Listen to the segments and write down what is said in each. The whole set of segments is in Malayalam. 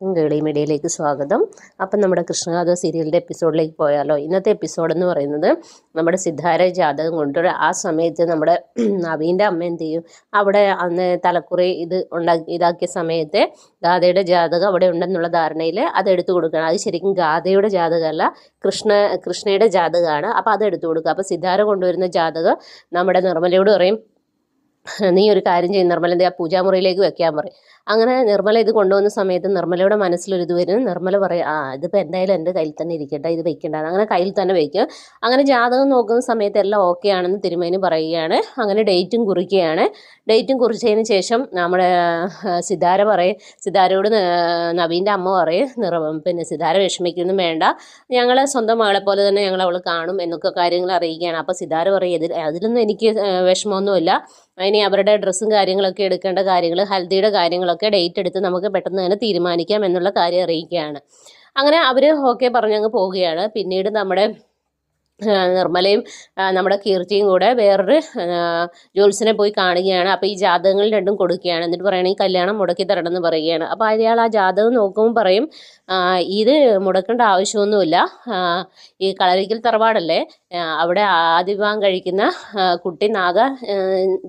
ഗേളി മീഡിയയിലേക്ക് സ്വാഗതം. അപ്പം നമ്മുടെ കൃഷ്ണഗാഥ സീരിയലിന്റെ എപ്പിസോഡിലേക്ക് പോയാലോ? ഇന്നത്തെ എപ്പിസോഡ് എന്ന് പറയുന്നത് നമ്മുടെ സിദ്ധാര ജാതകം കൊണ്ട് ആ സമയത്ത് നമ്മുടെ നവീന്റെ അമ്മ എന്ത് ചെയ്യും? അവിടെ അന്ന് തലക്കുറി ഇത് ഉണ്ടാക്കി ഇതാക്കിയ സമയത്ത് ഗാഥയുടെ ജാതകം അവിടെ ഉണ്ടെന്നുള്ള ധാരണയിൽ അത് എടുത്തു കൊടുക്കണം അത് ശരിക്കും ഗാഥയുടെ ജാതകമല്ല കൃഷ്ണ കൃഷ്ണയുടെ ജാതകമാണ്. അപ്പോൾ അത് എടുത്തു കൊടുക്കുക. അപ്പോൾ സിദ്ധാര കൊണ്ടുവരുന്ന ജാതകം നമ്മുടെ നിർമ്മലയോട് പറയും നീ ഒരു കാര്യം ചെയ്യും നിർമ്മല എന്ത് ആ പൂജാമുറിയിലേക്ക് വെക്കാൻ പറയും. അങ്ങനെ നിർമ്മല ഇത് കൊണ്ടുവന്ന സമയത്ത് നിർമ്മലയുടെ മനസ്സിലൊരു ഇത് വരും നിർമ്മല പറയും ആ ഇതിപ്പോൾ എന്തായാലും എന്റെ കയ്യിൽ തന്നെ ഇരിക്കട്ടെ ഇത് വെക്കണ്ട അങ്ങനെ കയ്യിൽ തന്നെ വയ്ക്കും അങ്ങനെ ജാതകം നോക്കുന്ന സമയത്ത് എല്ലാം ഓക്കെ ആണെന്ന് തിരുമേനി പറയുകയാണ്. അങ്ങനെ ഡേറ്റും കുറിക്കുകയാണ്. ഡേറ്റും കുറിച്ചതിന് ശേഷം നമ്മുടെ സിതാര പറയും സിതാരയോട് നവീന്റെ അമ്മ പറയും നിറ പിന്നെ സിതാര വിഷമിക്കൊന്നും വേണ്ട. ഞങ്ങൾ സ്വന്തം മകളെ പോലെ തന്നെ ഞങ്ങൾ അവൾ കാണും എന്നൊക്കെ കാര്യങ്ങൾ അറിയിക്കുകയാണ്. അപ്പോൾ സിതാര പറയും അതിലൊന്നും എനിക്ക് വിഷമമൊന്നുമില്ല. ഇനി അവരുടെ ഡ്രസ്സും കാര്യങ്ങളൊക്കെ എടുക്കേണ്ട കാര്യങ്ങൾ ഹൽദിയുടെ കാര്യങ്ങളൊക്കെ ഡേറ്റ് എടുത്ത് നമുക്ക് പെട്ടെന്ന് തന്നെ തീരുമാനിക്കാം എന്നുള്ള കാര്യം അറിയിക്കുകയാണ്. അങ്ങനെ അവർ ഓക്കെ പറഞ്ഞങ്ങ് പോവുകയാണ്. പിന്നീട് നമ്മുടെ നിർമ്മലയും നമ്മുടെ കീർത്തിയും കൂടെ വേറൊരു ജോത്സ്യനെ പോയി കാണുകയാണ്. അപ്പോൾ ഈ ജാതകങ്ങൾ രണ്ടും കൊടുക്കുകയാണ്. എന്നിട്ട് പറയുകയാണെങ്കിൽ കല്യാണം മുടക്കി തരണം എന്ന് പറയുകയാണ്. അപ്പോൾ അയാൾ ആ ജാതകം നോക്കുമ്പോൾ പറയും ഇത് മുടക്കേണ്ട ആവശ്യമൊന്നുമില്ല. ഈ കളരിക്കൽ തറവാടല്ലേ? അവിടെ ആദിവാം കഴിക്കുന്ന കുട്ടി നാഗ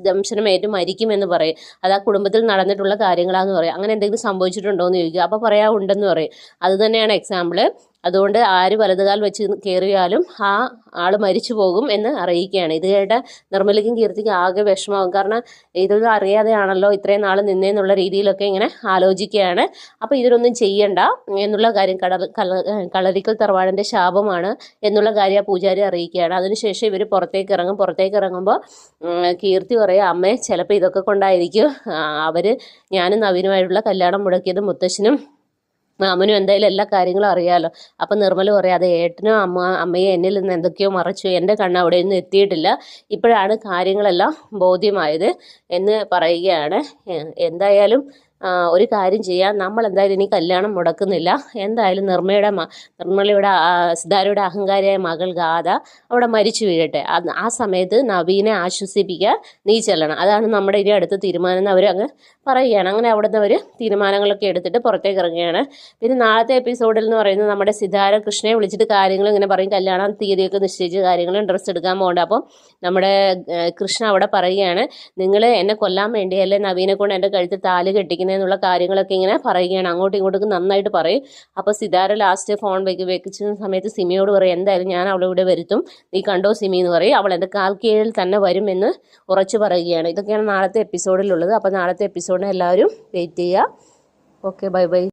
ദംശനമേറ്റ് മരിക്കുമെന്ന് പറയും. അത് ആ കുടുംബത്തിൽ നടന്നിട്ടുള്ള കാര്യങ്ങളാണെന്ന് പറയും. അങ്ങനെ എന്തെങ്കിലും സംഭവിച്ചിട്ടുണ്ടോ എന്ന് ചോദിക്കുക അപ്പോൾ പറയാ ഉണ്ടെന്ന് പറയും. അതുതന്നെയാണ് എക്സാമ്പിൾ അതുകൊണ്ട് ആര് വലതുകാൽ വെച്ച് കയറിയാലും ആ ആൾ മരിച്ചു പോകും എന്ന് അറിയിക്കുകയാണ്. ഇത് കേട്ട നിർമ്മലയ്ക്കും കീർത്തിക്കും ആകെ വിഷമാവും കാരണം ഇതൊന്നും അറിയാതെയാണല്ലോ ഇത്രയും നാൾ നിന്നേന്നുള്ള രീതിയിലൊക്കെ ഇങ്ങനെ ആലോചിക്കുകയാണ്. അപ്പോൾ ഇതിനൊന്നും ചെയ്യണ്ട എന്നുള്ള കാര്യം കട കള കളരിക്കൽ തറവാടിന്റെ ശാപമാണ് എന്നുള്ള കാര്യം ആ പൂജാരി അറിയിക്കുകയാണ്. അതിനുശേഷം ഇവർ പുറത്തേക്ക് ഇറങ്ങും. പുറത്തേക്ക് ഇറങ്ങുമ്പോൾ കീർത്തി പറയും അമ്മേ ചിലപ്പോൾ ഇതൊക്കെ കൊണ്ടായിരിക്കും. അവർ ഞാനും നവീനുമായിട്ടുള്ള കല്യാണം മുടക്കിയത് മുത്തശ്ശനും മാമനും എന്തായാലും എല്ലാ കാര്യങ്ങളും അറിയാമല്ലോ അപ്പം നിർമ്മല പറയാം അത് ഏട്ടനും അമ്മ അമ്മയും എന്നിൽ നിന്ന് എന്തൊക്കെയോ മറച്ചു. എന്റെ കണ്ണ് ഒന്നും എത്തിയിട്ടില്ല. ഇപ്പോഴാണ് കാര്യങ്ങളെല്ലാം ബോധ്യമായത് എന്ന് പറയുകയാണ്. എന്തായാലും ഒരു കാര്യം ചെയ്യാം. നമ്മൾ എന്തായാലും ഇനി കല്യാണം മുടക്കുന്നില്ല. എന്തായാലും നിർമ്മയുടെ നിർമ്മലയുടെ സിദ്ധാരയുടെ അഹങ്കാരിയായ മകൾ ഗാഥ അവിടെ മരിച്ചു വീഴട്ടെ. ആ സമയത്ത് നവീനെ ആശ്വസിപ്പിക്കാൻ നീ ചെല്ലണം. അതാണ് നമ്മുടെ ഇനി അടുത്ത തീരുമാനം എന്ന് അവർ അങ്ങ് പറയുകയാണ്. അങ്ങനെ അവിടെ നിന്ന് അവർ തീരുമാനങ്ങളൊക്കെ എടുത്തിട്ട് പുറത്തേക്ക് ഇറങ്ങുകയാണ്. പിന്നെ നാളത്തെ എപ്പിസോഡിൽ എന്ന് പറയുന്നത് നമ്മുടെ സിതാര കൃഷ്ണയെ വിളിച്ചിട്ട് കാര്യങ്ങൾ ഇങ്ങനെ പറയും. കല്യാണം തീയതിയൊക്കെ നിശ്ചയിച്ച് കാര്യങ്ങൾ ഡ്രസ്സ് എടുക്കാൻ പോകണ്ട. അപ്പോൾ നമ്മുടെ കൃഷ്ണ അവിടെ പറയുകയാണ് നിങ്ങൾ എന്നെ കൊല്ലാൻ വേണ്ടിയല്ലേ നവീനെ കൊണ്ട് എന്റെ കഴുത്തിൽ താൽ കെട്ടിക്കുന്നതെന്നുള്ള കാര്യങ്ങളൊക്കെ ഇങ്ങനെ പറയുകയാണ്. അങ്ങോട്ടും ഇങ്ങോട്ടും നന്നായിട്ട് പറയും. അപ്പോൾ സിതാര ലാസ്റ്റ് ഫോൺ വെക്ക് വെക്കുന്ന സമയത്ത് സിമിയോട് പറയും എന്തായാലും ഞാൻ അവളെ ഇവിടെ വരുത്തും. നീ കണ്ടോ സിമി? എന്ന് പറയും. അവൾ എന്റെ കാൽ തന്നെ വരുമെന്ന് ഉറച്ചു പറയുകയാണ്. ഇതൊക്കെയാണ് നാളത്തെ എപ്പിസോഡിലുള്ളത് അപ്പോൾ നാളത്തെ എപ്പിസോഡിന് എല്ലാവരും വെയിറ്റ് ചെയ്യുക. Okay bye bye